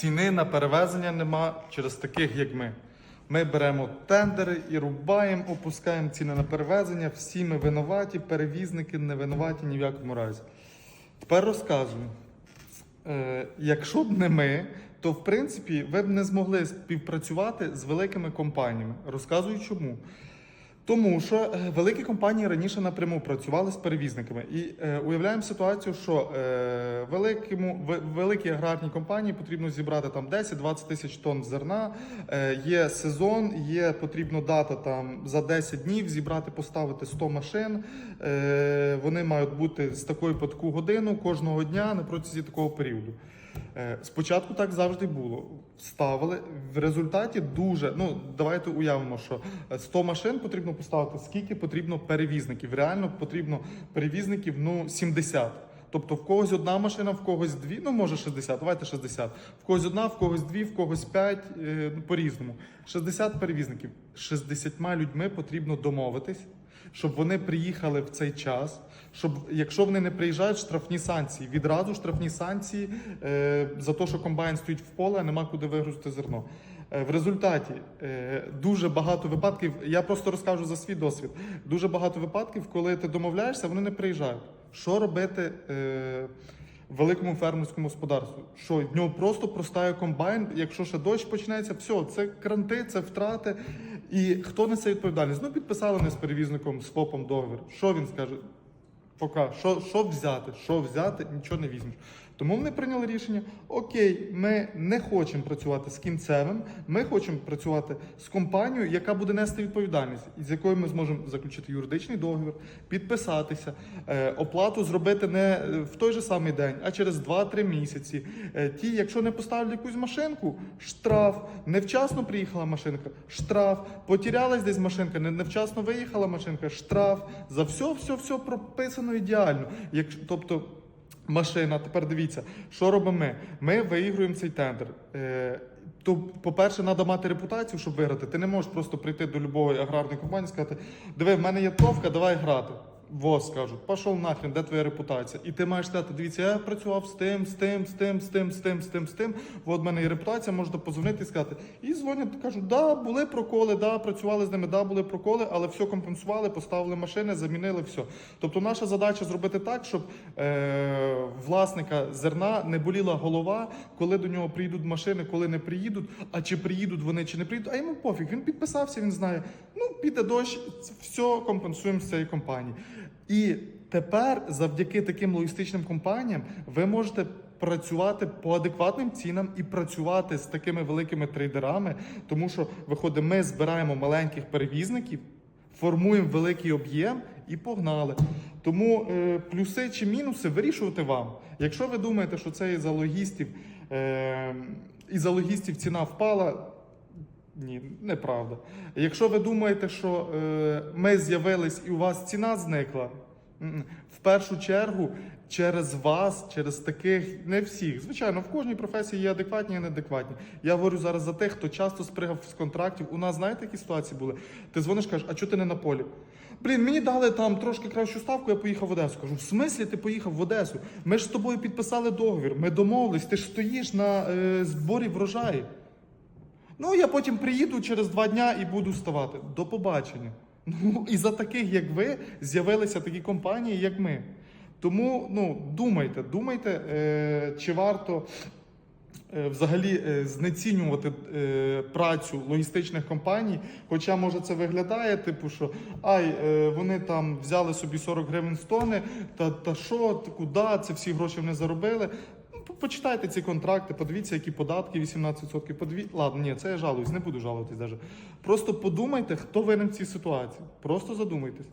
ціни на перевезення нема через таких, як ми. Ми беремо тендери і рубаємо, опускаємо ціни на перевезення. Всі ми винуваті, перевізники не винуваті ні в якому разі. Тепер розказую. Е, якщо б не ми, то в принципі ви б не змогли співпрацювати з великими компаніями. Розказую чому. Тому що е, великі компанії раніше напряму працювали з перевізниками. І е, уявляємо ситуацію, що е, великому, в, великій аграрній компанії потрібно зібрати там 10-20 тисяч тонн зерна. Е, є сезон, є потрібно дата там за 10 днів зібрати, поставити 100 машин. Е, вони мають бути з такої по таку годину кожного дня на протязі такого періоду. Е, Спочатку так завжди було. Ставили в результаті дуже. Ну давайте уявимо, що е, 100 машин потрібно поставити. Скільки потрібно перевізників? Реально потрібно перевізників ну 70. Тобто в когось одна машина, в когось дві, ну може 60, давайте 60. В когось одна, в когось дві, в когось п'ять, е, ну, по-різному. 60 перевізників. 60 людьми потрібно домовитись, щоб вони приїхали в цей час. Щоб якщо вони не приїжджають, штрафні санкції. Відразу штрафні санкції е, за те, що комбайн стоїть в поле, а нема куди вигрузити зерно. Е, В результаті е, дуже багато випадків, я просто розкажу за свій досвід. Дуже багато випадків, коли ти домовляєшся, вони не приїжджають. Що робити е, великому фермерському господарству? Що в нього просто простає комбайн, якщо ще дощ почнеться, все, це кранти, це втрати. І хто несе відповідальність? Ну, підписали не з перевізником, з ФОПом договір. Що він скаже? Поки що, що взяти, що взяти, нічого не візьмеш. Тому вони прийняли рішення: окей, ми не хочемо працювати з кінцевим, ми хочемо працювати з компанією, яка буде нести відповідальність, з якою ми зможемо заключити юридичний договір, підписатися, е, оплату зробити не е, в той же самий день, а через 2-3 місяці. Е, ті, якщо не поставлять якусь машинку, штраф, невчасно приїхала машинка, штраф, потерялась десь машинка, невчасно виїхала машинка, штраф. За все, все, все прописано ідеально. Якщо, тобто. Машина, тепер дивіться, що робимо ми? Ми виігруємо цей тендер. Е, то, по-перше, треба мати репутацію, щоб виграти. Ти не можеш просто прийти до любої аграрної компанії і сказати: диви, в мене є товка, давай грати. Во скажуть, пішов нахрен, де твоя репутація? І ти маєш сказати, дивіться, я працював з тим, з тим, з тим, з тим, з тим, з тим, з тим. От в мене є репутація, можете позвонити і сказати. І дзвонять, кажуть, да, були проколи, да, працювали з ними, да, були проколи, але все компенсували, поставили машини, замінили все. Тобто наша задача зробити так, щоб е, власника зерна не боліла голова, коли до нього приїдуть машини, коли не приїдуть, а чи приїдуть вони, чи не приїдуть, а йому пофіг. Він підписався, він знає. Ну, піде дощ, все компенсуємо з цієї компанії. І тепер, завдяки таким логістичним компаніям, ви можете працювати по адекватним цінам і працювати з такими великими трейдерами, тому що виходить, ми збираємо маленьких перевізників, формуємо великий об'єм і погнали. Тому е, плюси чи мінуси вирішувати вам. Якщо ви думаєте, що це із-за логістів, е, із-за логістів ціна впала. Ні, неправда. Якщо ви думаєте, що е, ми з'явились і у вас ціна зникла, в першу чергу через вас, через таких, не всіх. Звичайно, в кожній професії є адекватні і неадекватні. Я говорю зараз за тих, хто часто спригав з контрактів. У нас знаєте, які ситуації були? Ти дзвониш, кажеш, а чого ти не на полі? Блін, мені дали там трошки кращу ставку, я поїхав в Одесу. Кажу, в смислі ти поїхав в Одесу? Ми ж з тобою підписали договір, ми домовились, ти ж стоїш на е, зборі врожаю. Ну, я потім приїду через два дня і буду ставати. До побачення. Ну, і за таких, як ви, з'явилися такі компанії, як ми. Тому ну, думайте, думайте, е, чи варто е, взагалі е, знецінювати е, працю логістичних компаній. Хоча, може, це виглядає, типу, що ай, е, вони там взяли собі 40 гривень з тони, та, та що, куди, це всі гроші вони заробили. По- Почитайте ці контракти, подивіться, які податки 18%. Подиві... Ладно, ні, це я жалуюсь, не буду жалуватись навіть. Просто подумайте, хто винен в цій ситуації. Просто задумайтесь.